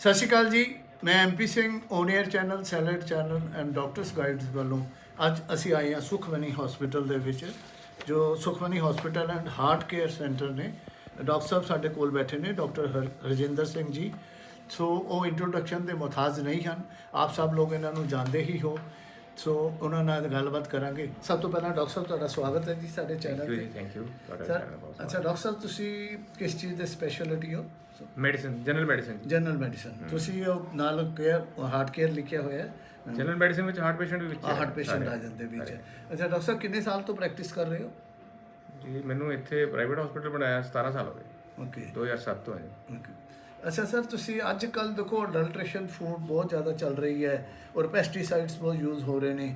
ਸਤਿ ਸ਼੍ਰੀ ਅਕਾਲ ਜੀ, ਮੈਂ ਐਮਪੀ ਸਿੰਘ ਓਨੀਅਰ ਚੈਨਲ ਸੈਲਡ ਚੈਨਲ ਐਂਡ ਡਾਕਟਰਸ ਗਾਈਡਸ ਵੱਲੋਂ ਅੱਜ ਅਸੀਂ ਆਏ ਹਾਂ ਸੁਖਮਨੀ ਹਸਪੀਟਲ ਦੇ ਵਿੱਚ, ਜੋ Sukhmani hospital and heart care centre ਨੇ। ਡਾਕਟਰ ਸਾਹਿਬ ਸਾਡੇ ਕੋਲ ਬੈਠੇ ਨੇ ਡਾਕਟਰ ਰਜਿੰਦਰ ਸਿੰਘ ਜੀ। ਸੋ ਉਹ ਇੰਟਰੋਡਕਸ਼ਨ ਦੇ ਮੁਤਾਜ ਨਹੀਂ ਹਨ। ਆਪ ਸਭ ਲੋਕ ਇਹਨਾਂ ਨੂੰ ਜਾਣਦੇ ਹੀ ਹੋ। ਸੋ ਉਹਨਾਂ ਨਾਲ ਗੱਲਬਾਤ ਕਰਾਂਗੇ। ਸਭ ਤੋਂ ਪਹਿਲਾਂ ਡਾਕਟਰ ਸਾਹਿਬ ਤੁਹਾਡਾ ਸਵਾਗਤ ਹੈ ਜੀ ਸਾਡੇ ਚੈਨਲ ਤੇ। ਥੈਂਕ ਯੂ ਸਰ ਅੱਛਾ ਡਾਕਟਰ ਸਾਹਿਬ ਤੁਸੀਂ ਕਿਸ ਚੀਜ਼ ਦੇ ਸਪੈਸ਼ਲਿਟੀ ਹੋ? Medicine general medicine general medicine ਤੁਸੀਂ ਉਹ ਨਾਲ ਕੇਅਰ ਹਾਰਟ ਕੇਅਰ ਲਿਖਿਆ ਹੋਇਆ ਹੈ। ਜਨਰਲ ਮੈਡੀਸਨ ਵਿੱਚ ਹਾਰਟ ਪੇਸ਼ੈਂਟ ਵੀ ਵਿੱਚ ਹੈ, ਹਾਰਟ ਪੇਸ਼ੈਂਟ। ਆ ਜਾਂਦੇ ਵਿੱਚ। ਅੱਛਾ ਡਾਕਟਰ ਸਾਹਿਬ ਕਿੰਨੇ ਸਾਲ ਤੋਂ ਪ੍ਰੈਕਟਿਸ ਕਰ ਰਹੇ ਹੋ? ਜੀ ਮੈਨੂੰ ਇੱਥੇ ਪ੍ਰਾਈਵੇਟ ਹਸਪੀਟਲ ਬਣਾਇਆ 17 ਸਾਲ ਹੋ ਗਏ। ਓਕੇ 2007 ਤੋਂ ਹੈ ਓਕੇ ਅੱਛਾ ਸਰ, ਤੁਸੀਂ ਅੱਜ ਕੱਲ ਦੇਖੋ ਅਡਲਟ੍ਰੇਸ਼ਨ ਫੂਡ ਬਹੁਤ ਜ਼ਿਆਦਾ ਚੱਲ ਰਹੀ ਹੈ ਔਰ ਪੈਸਟੀਸਾਈਡਸ ਬਹੁਤ ਯੂਜ਼ ਹੋ ਰਹੇ ਨੇ।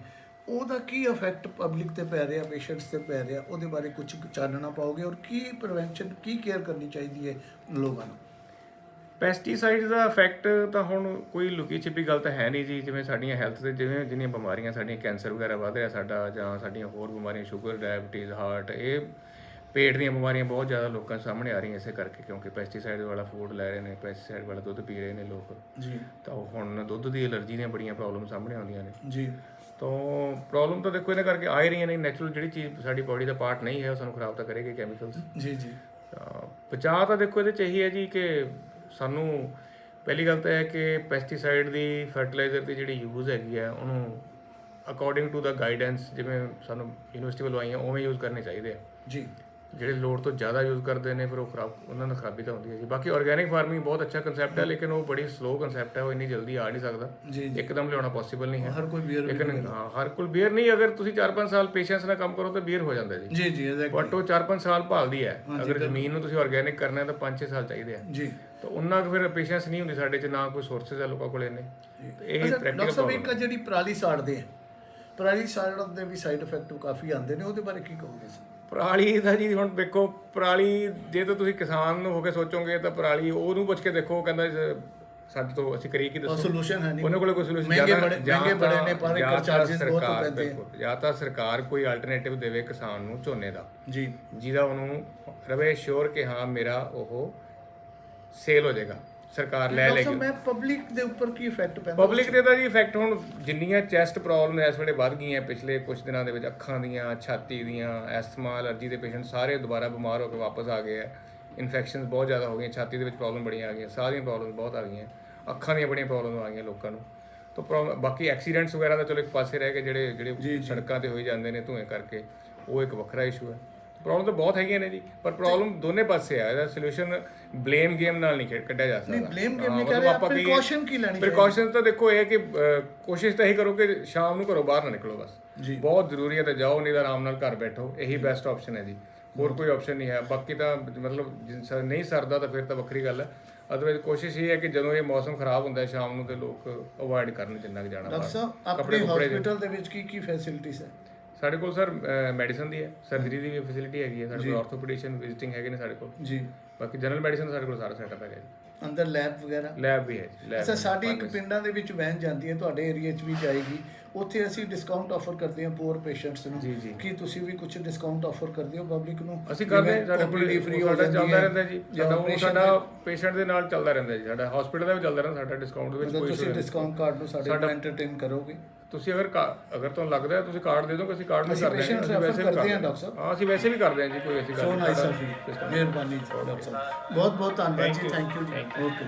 ਉਹਦਾ ਕੀ ਇਫੈਕਟ ਪਬਲਿਕ ਤੇ ਪੈ ਰਿਹਾ ਪੇਸ਼ੈਂਟਸ ਤੇ ਪੈ ਰਿਹਾ? ਉਹਦੇ ਬਾਰੇ ਕੁਝ ਚਾਨਣਾ ਪਾਓਗੇ ਔਰ ਕੀ ਪ੍ਰੀਵੈਂਸ਼ਨ ਕੀ ਕੇਅਰ ਕਰਨੀ ਚਾਹੀਦੀ ਹੈ ਲੋਕਾਂ ਨੂੰ? ਪੈਸਟੀਸਾਈਡਸ ਦਾ ਇਫੈਕਟ ਤਾਂ ਹੁਣ ਕੋਈ ਲੁਕੀ ਛਿਪੀ ਗੱਲ ਤਾਂ ਹੈ ਨਹੀਂ ਜੀ। ਜਿਵੇਂ ਸਾਡੀਆਂ ਹੈਲਥ ਤੇ ਜਿਵੇਂ ਜਿੰਨੀਆਂ ਬਿਮਾਰੀਆਂ, ਸਾਡੀਆਂ ਕੈਂਸਰ ਵਗੈਰਾ ਵਧ ਰਿਹਾ ਸਾਡਾ ਜਾਂ ਸਾਡੀਆਂ ਹੋਰ ਬਿਮਾਰੀਆਂ ਸ਼ੂਗਰ ਡਾਇਬਟੀਜ਼ ਹਾਰਟ ਇਹ ਪੇਟ ਦੀਆਂ ਬਿਮਾਰੀਆਂ ਬਹੁਤ ਜ਼ਿਆਦਾ ਲੋਕਾਂ ਸਾਹਮਣੇ ਆ ਰਹੀਆਂ ਇਸੇ ਕਰਕੇ ਕਿਉਂਕਿ ਪੈਸਟੀਸਾਈਡ ਵਾਲਾ ਫੂਡ ਲੈ ਰਹੇ ਨੇ ਪੈਸਟੀਸਾਈਡ ਵਾਲਾ ਦੁੱਧ ਪੀ ਰਹੇ ਨੇ ਲੋਕ। ਜੀ। ਤਾਂ ਉਹ ਹੁਣ ਦੁੱਧ ਦੀ ਐਲਰਜੀ ਦੀਆਂ ਬੜੀਆਂ ਪ੍ਰੋਬਲਮ ਸਾਹਮਣੇ ਆਉਂਦੀਆਂ ਨੇ। ਜੀ। ਤਾਂ ਪ੍ਰੋਬਲਮ ਤਾਂ ਦੇਖੋ ਇਹਦੇ ਕਰਕੇ ਆ ਹੀ ਰਹੀਆਂ ਨੇ ਨੈਚੁਰਲ ਜਿਹੜੀ ਚੀਜ਼ ਸਾਡੀ ਬਾਡੀ ਦਾ ਪਾਰਟ ਨਹੀਂ ਹੈ ਉਹ ਸਾਨੂੰ ਖਰਾਬ ਤਾਂ ਕਰੇਗੀ ਕੈਮੀਕਲਸ ਜੀ ਜੀ। ਬਚਾਅ ਤਾਂ ਦੇਖੋ ਇਹਦੇ ਚ ਇਹੀ ਹੈ ਜੀ ਕਿ ਸਾਨੂੰ ਪਹਿਲੀ ਗੱਲ ਤਾਂ ਹੈ ਕਿ ਪੈਸਟੀਸਾਈਡ ਦੀ ਫਰਟੀਲਾਈਜ਼ਰ ਦੀ ਜਿਹੜੀ ਯੂਜ਼ ਹੈਗੀ ਹੈ ਉਹਨੂੰ ਅਕੋਰਡਿੰਗ ਟੂ ਦਾ ਗਾਈਡੈਂਸ ਜਿਵੇਂ ਸਾਨੂੰ ਯੂਨੀਵਰਸਿਟੀ ਵੱਲੋਂ ਆਈਆਂ ਉਵੇਂ ਯੂਜ਼ ਕਰਨੇ ਚਾਹੀਦੇ ਆ। ਜੀ। ਜਿਹੜੇ ਲੋੜ ਤੋਂ ਜ਼ਿਆਦਾ ਯੂਜ਼ ਕਰਦੇ ਨੇ ਫਿਰ ਉਹ ਖਰਾਬ ਉਹਨਾਂ ਨਾਲ ਖਰਾਬੀ ਤਾਂ ਹੁੰਦੀ ਹੈ ਜੀ। ਬਾਕੀ ਆਰਗੇਨਿਕ ਫਾਰਮਿੰਗ ਬਹੁਤ ਅੱਛਾ ਕਨਸੈਪਟ ਹੈ ਲੇਕਿਨ ਉਹ ਬੜੀ ਸਲੋ ਕਨਸੈਪਟ ਹੈ ਉਹ ਇੰਨੀ ਜਲਦੀ ਆ ਨਹੀਂ ਸਕਦਾ। ਇੱਕਦਮ ਲਿਆਉਣਾ ਪੋਸੀਬਲ ਨਹੀਂ ਹੈ। ਹਰ ਕੋਈ ਬੀਅਰ ਲੇਕਿਨ ਹਾਂ ਹਰ ਕੋਲ ਬੀਅਰ ਨਹੀਂ ਅਗਰ ਤੁਸੀਂ 4-5 ਸਾਲ ਪੇਸ਼ੈਂਸ ਨਾਲ ਕੰਮ ਕਰੋ ਤਾਂ ਬੀਅਰ ਹੋ ਜਾਂਦਾ ਜੀ। ਜੀ ਜੀ। ਬਟ ਉਹ 4-5 ਸਾਲ ਭਾਲਦੀ ਹੈ। ਅਗਰ ਜ਼ਮੀਨ ਨੂੰ ਤੁਸੀਂ ਆਰਗੇਨਿਕ ਕਰਨਾ ਹੈ ਤਾਂ 5-6 ਸਾਲ ਚਾਹੀਦੇ ਆ। ਜੀ। ਤਾਂ ਉਹਨਾਂ ਕੋ ਫਿਰ ਪੇਸ਼ੈਂਸ ਨਹੀਂ ਹੁੰਦੀ ਸਾਡੇ 'ਚ ਨਾ ਕੋਈ ਸੋਰਸਸ ਹੈ ਲੋਕਾਂ ਕੋਲ ਤੇ ਇਹ ਪ੍ਰੈਕਟੀਕਲ ਡਾਕਟਰ ਸਾਹਿਬ ਇੱਕ ਜਿਹੜੀ ਪਰਾਲੀ ਸਾੜਦੇ ਆ ਪਰਾਲੀ ਸਾੜਨ ਦੇ ਵੀ ਸਾਈਡ ਇਫੈਕਟ ਕਾਫੀ ਆਉਂਦੇ ਨੇ ਉਹਦੇ ਬਾਰੇ ਕੀ ਕਹੋਗੇ ਸਰ? ਪਰਾਲੀ ਦਾ ਜੀ ਹੁਣ ਦੇਖੋ ਪਰਾਲੀ ਜੇ ਤਾਂ ਤੁਸੀਂ ਕਿਸਾਨ ਨੂੰ ਹੋ ਕੇ ਸੋਚੋਗੇ ਤਾਂ ਪਰਾਲੀ ਉਹਨੂੰ ਪੁੱਛ ਕੇ ਦੇਖੋ ਕਹਿੰਦਾ ਸਾਡੇ ਤੋਂ ਅਸੀਂ ਕਰੀਏ ਕੀ ਦੱਸੋ। ਸੋਲੂਸ਼ਨ ਹੈ ਨਹੀਂ। ਉਹਨਾਂ ਕੋਲ ਕੋਈ ਸੋਲੂਸ਼ਨ ਮਹਿੰਗੇ ਬੜੇ ਮਹਿੰਗੇ ਬੜੇ ਨੇ ਪਰ ਇੱਕ ਚਾਰजेस ਬਹੁਤ ਪੈਂਦੇ ਜਾਂ ਤਾਂ ਸਰਕਾਰ ਕੋਈ ਆਲਟਰਨੇਟਿਵ ਦੇਵੇ ਕਿਸਾਨ ਨੂੰ ਝੋਨੇ ਦਾ। ਜੀ। ਜਿਹਦਾ ਉਹਨੂੰ ਰਵੇ ਸ਼ੋਰ ਕਿ ਹਾਂ ਮੇਰਾ ਉਹ ਸੇਲ ਹੋ ਜਾਏਗਾ। ਸਰਕਾਰ ਲੈ ਡਾਕਟਰ ਲੇਗੀ ਸਾਹਿਬ ਮੈਂ ਪਬਲਿਕ ਦੇ ਉੱਪਰ ਕੀ ਇਫੈਕਟ ਪੈਂਦਾ? ਪਬਲਿਕ ਦੇ ਤਾਂ ਜੀ ਇਫੈਕਟ ਹੁਣ ਜਿੰਨੀਆਂ ਚੈਸਟ ਪ੍ਰੋਬਲਮ ਇਸ ਵੇਲੇ ਵੱਧ ਗਈਆਂ ਪਿਛਲੇ ਕੁਝ ਦਿਨਾਂ ਦੇ ਵਿੱਚ ਅੱਖਾਂ ਦੀਆਂ ਛਾਤੀ ਦੀਆਂ ਐਸਥਮਾ ਅਲਰਜੀ ਦੇ ਪੇਸ਼ੈਂਟ ਸਾਰੇ ਦੁਬਾਰਾ ਬਿਮਾਰ ਹੋ ਕੇ ਵਾਪਸ ਆ ਗਏ ਆ। ਇਨਫੈਕਸ਼ਨਸ ਬਹੁਤ ਜ਼ਿਆਦਾ ਹੋ ਗਈਆਂ ਛਾਤੀ ਦੇ ਵਿੱਚ ਪ੍ਰੋਬਲਮ ਬੜੀਆਂ ਆ ਗਈਆਂ ਸਾਹ ਦੀਆਂ ਪ੍ਰੋਬਲਮ ਬਹੁਤ ਆ ਗਈਆਂ। ਅੱਖਾਂ ਦੀਆਂ ਬੜੀਆਂ ਪ੍ਰੋਬਲਮ ਆ ਗਈਆਂ ਲੋਕਾਂ ਨੂੰ। ਤਾਂ ਪ੍ਰੋਬਲਮ ਬਾਕੀ ਐਕਸੀਡੈਂਟਸ ਵਗੈਰਾ ਤਾਂ ਚਲੋ ਇੱਕ ਪਾਸੇ ਰਹਿ ਗਏ ਜਿਹੜੇ ਜਿਹੜੇ ਸੜਕਾਂ ਤੇ ਹੋਈ ਜਾਂਦੇ ਨੇ ਧੂਏ ਕਰਕੇ ਉਹ ਇੱਕ ਵੱਖਰਾ ਇਸ਼ੂ ਹੈ। ਪ੍ਰੋਬਲਮ ਤਾਂ ਬਹੁਤ ਹੈਗੀਆਂ ਨੇ ਜੀ ਪਰ ਪ੍ਰੋਬਲਮ ਦੋਨੇ ਪਾਸੇ ਆ ਇਹਦਾ ਸੋਲੂਸ਼ਨ ਬਲੇਮ ਗੇਮ ਨਾਲ ਨਹੀਂ ਕੱਢਿਆ ਜਾ ਸਕਦਾ। blame game ਹਾਂ, ਨਹੀਂ ਰਹੇ, ਆਪਾਂ precaution ਕੀ ਲੈਣੀ? ਪ੍ਰੀਕਾਸ਼ਨ ਤਾਂ ਦੇਖੋ ਇਹ ਹੈ ਕਿ ਕੋਸ਼ਿਸ਼ ਤਾਂ ਇਹੀ ਕਰੋ ਕਿ ਸ਼ਾਮ ਨੂੰ ਘਰੋਂ ਬਾਹਰ ਨਾ ਨਿਕਲੋ ਬਸ। ਜੀ। ਬਹੁਤ ਜ਼ਰੂਰੀ ਹੈ ਤਾਂ ਜਾਓ ਨਹੀਂ ਤਾਂ ਆਰਾਮ ਨਾਲ ਘਰ ਬੈਠੋ ਇਹੀ ਬੈਸਟ ਆਪਸ਼ਨ ਹੈ ਜੀ। ਹੋਰ ਕੋਈ ਆਪਸ਼ਨ ਨਹੀਂ ਹੈ ਬਾਕੀ ਤਾਂ ਮਤਲਬ ਨਹੀਂ ਸਰਦਾ ਤਾਂ ਫਿਰ ਤਾਂ ਵੱਖਰੀ ਗੱਲ ਹੈ। ਅਦਰਵਾਈਜ਼ ਕੋਸ਼ਿਸ਼ ਇਹ ਹੈ ਕਿ ਜਦੋਂ ਇਹ ਮੌਸਮ ਖਰਾਬ ਹੁੰਦਾ ਹੈ ਸ਼ਾਮ ਨੂੰ ਤੇ ਲੋਕ ਅਵੋਇਡ ਕਰਨ ਜਿੰਨਾ ਕਿ ਜਾਣਾ ਡਾਕਟਰ। ਸਾਹਿਬ ਆਪਣੇ ਹਸਪੀਟਲ ਦੇ ਵਿੱਚ ਕੀ ਕੀ ਫੈਸਿਲਿਟੀਜ਼ ਹੈ? ਸਾਡੇ ਕੋਲ ਸਰ ਮੈਡੀਸਨ ਦੀ ਹੈ। ਸਰਜਰੀ ਦੀ ਵੀ ਫੈਸਿਲਿਟੀ ਹੈਗੀ ਹੈ। ਸਾਡੇ ਕੋਲ ਆਰਥੋਪੈਡਿਸ਼ਨ ਵਿਜ਼ਿਟਿੰਗ ਹੈਗੇ ਨੇ ਸਾਡੇ ਕੋਲ। ਜੀ। ਬਾਕੀ ਜਨਰਲ ਮੈਡੀਸਨ ਸਾਡੇ ਕੋਲ ਸਾਰਾ ਸੈਟਅਪ ਹੈਗਾ ਜੀ। ਅੰਦਰ ਲੈਬ ਵਗੈਰਾ? ਲੈਬ ਵੀ ਹੈ ਲੈਬ ਅੱਛਾ ਸਾਡੀ ਇੱਕ ਪਿੰਡਾਂ ਦੇ ਵਿੱਚ ਵੈਨ ਜਾਂਦੀ ਹੈ ਤੁਹਾਡੇ ਏਰੀਆ 'ਚ ਵੀ ਜਾਏਗੀ। ਉੱਥੇ ਅਸੀਂ ਡਿਸਕਾਊਂਟ ਆਫਰ ਕਰਦੇ ਹਾਂ ਪੂਰ ਪੇਸ਼ੈਂਟਸ ਨੂੰ। ਜੀ, ਜੀ। ਕੀ ਤੁਸੀਂ ਵੀ ਕੁਝ ਡਿਸਕਾਊਂਟ ਆਫਰ ਕਰਦੇ ਹੋ ਪਬਲਿਕ ਨੂੰ? ਅਸੀਂ ਕਰਦੇ ਹਾਂ ਸਾਡੇ ਕੋਲ ਸਾਡਾ ਜਾਂਦੀ ਚੱਲਦਾ ਰਹਿੰਦਾ ਜੀ। ਜਾਂ ਸਾਡਾ ਉਹ ਸਾਡਾ ਪੇਸ਼ੈਂਟ ਦੇ ਨਾਲ ਚੱਲਦਾ ਰਹਿੰਦਾ ਜੀ। ਸਾਡਾ ਹਸਪੀਟਲ ਦਾ ਵੀ ਚੱਲਦਾ ਰਹਿੰਦਾ ਸਾਡਾ ਡਿਸਕਾਊਂਟ ਦੇ ਵਿੱਚ ਕੋਈ ਤੁਸੀਂ ਡਿਸਕਾਊਂਟ ਕਾਰਡ ਨੂੰ ਸਾਡੇ ਨੂੰ ਐਂਟਰਟੇਨ ਕਰੋਗੇ? ਤੁਸੀਂ ਅਗਰ ਕਾ- ਅਗਰ ਤੁਹਾਨੂੰ ਲੱਗਦਾ ਹੈ ਤੁਸੀਂ ਕਾਰਡ ਦੇ ਦਿਓ ਅਸੀਂ ਕਾਰਡ ਨਹੀਂ ਅਸੀਂ ਕਰਦੇ। patient ਅਸੀਂ refer ਵੈਸੇ ਵੀ ਕਰਦੇ ਹਾਂ ਡਾਕਟਰ ਸਾਹਿਬ। ਹਾਂ ਅਸੀਂ ਵੈਸੇ ਵੀ ਕਰਦੇ ਹਾਂ ਜੀ ਕੋਈ ਐਸੀ ਗੱਲ ਸੋ ਨਹੀਂ। ਨਾਈਸ ਸਾਡਾ ਆਫ ਯੂ ਮਿਹਰਬਾਨੀ ਜੀ ਡਾਕਟਰ ਸਾਹਿਬ। ਬਹੁਤ ਬਹੁਤ ਧੰਨਵਾਦ ਜੀ ਥੈਂਕ ਯੂ ਜੀ। ਓਕੇ